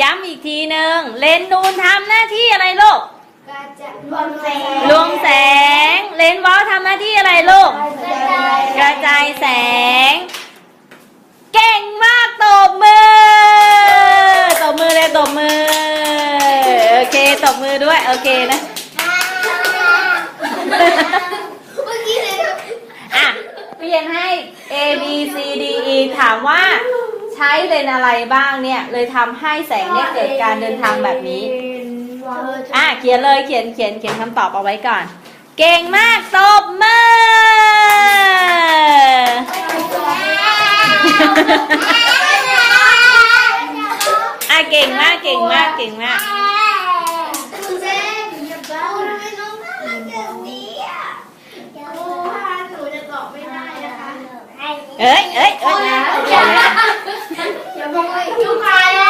ย้ำอีกทีหนึ่งเลนส์นูนทำหน้าที่อะไรลูกก็จะรวมแสงรวมแสง เลนส์วอลทำหน้าที่อะไรลูกกระจายแสง เก่งมากตบมือตบมือเลยตบมือ โอเคตบมือด้วย โอเคนะ เมื่อกี้เลยอะเปลี่ยนให้ A B C D E ถามว่า ใช้เลนส์อะไรบ้างเนี่ย เลยทำให้แสงเนี่ยเกิดการเดินทางแบบนี้ อะเขียนเลยเขียนเขียนเขียนคำตอบเอาไว้ก่อน เก่งมากตบมือ อะเก่งมากเก่งมากเก่งมากเจนอย่าบ้าทำไมน้องน่ารักแบบนี้อะโอ้ถ้าหนูจะตอบไม่ได้นะคะเอ้ยเอ้ย Chúng.